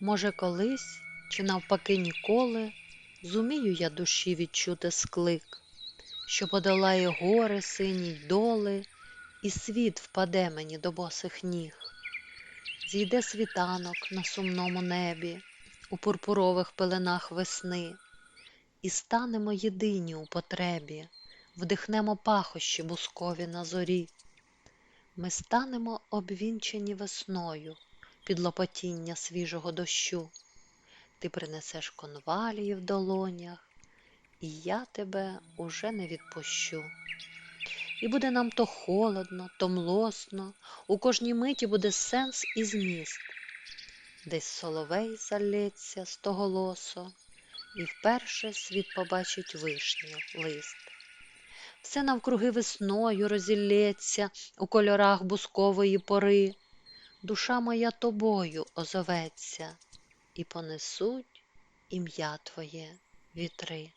Може, колись, чи навпаки ніколи, зумію я душі відчути склик, що подолає гори сині й доли, і світ впаде мені до босих ніг. Зійде світанок на сумному небі, у пурпурових пеленах весни, і станемо єдині у потребі, вдихнемо пахощі бускові на зорі. Ми станемо обвінчені весною під лопотіння свіжого дощу. Ти принесеш конвалії в долонях, і я тебе уже не відпущу. І буде нам то холодно, то млосно, у кожній миті буде сенс і зміст. Десь соловей залється стоголосо, і вперше світ побачить вишню лист. Все навкруги весною розілється у кольорах бускової пори. Душа моя тобою озоветься, і понесуть ім'я твоє вітри.